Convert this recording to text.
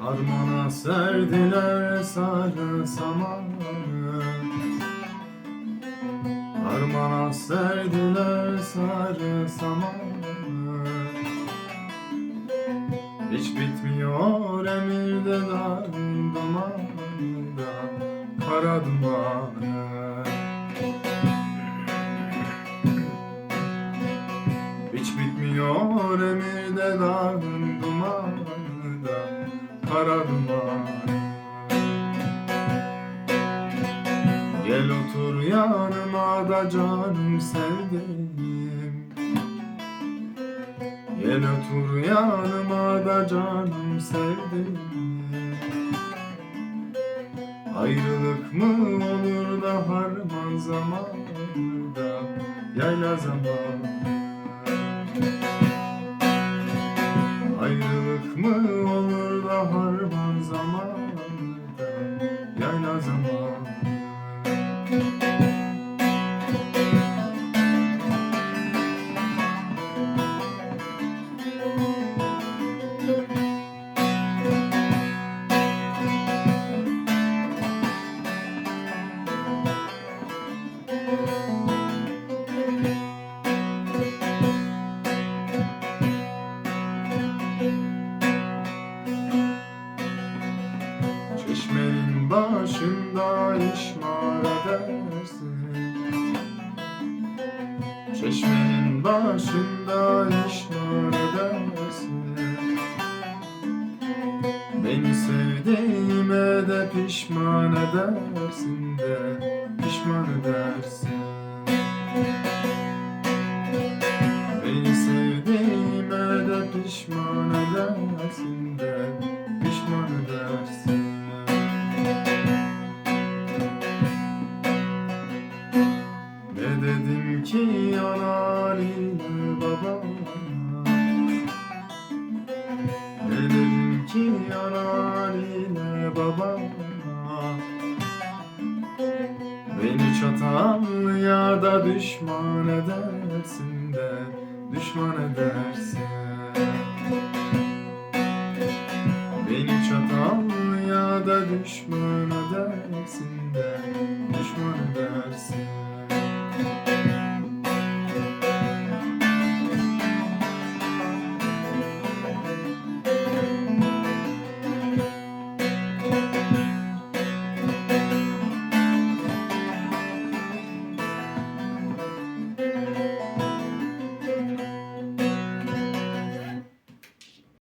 Harmana serdiler sarı samanı Harmana serdiler sarı samanı Hiç bitmiyor emirde dağın dumanında Kara emirde dağın dumanında Kara Gel otur yanıma da canım sevdiğim. Gel otur yanıma da canım sevdiğim. Ayrılık mı olur da harman zamanında Yayla zamanı Yayla zamanı Çeşmenin başında işmar edersin. Çeşmenin başında işmar edersin. Beni sevdiğime de pişman edersin de Pişman edersin. Beni sevdiğime de pişman edersin de Ne dedim ki analine babama? Ne dedim ki analine babama? Beni çatal ya da düşman edersin de Düşman edersin. Beni çatal ya da düşman edersin de Düşman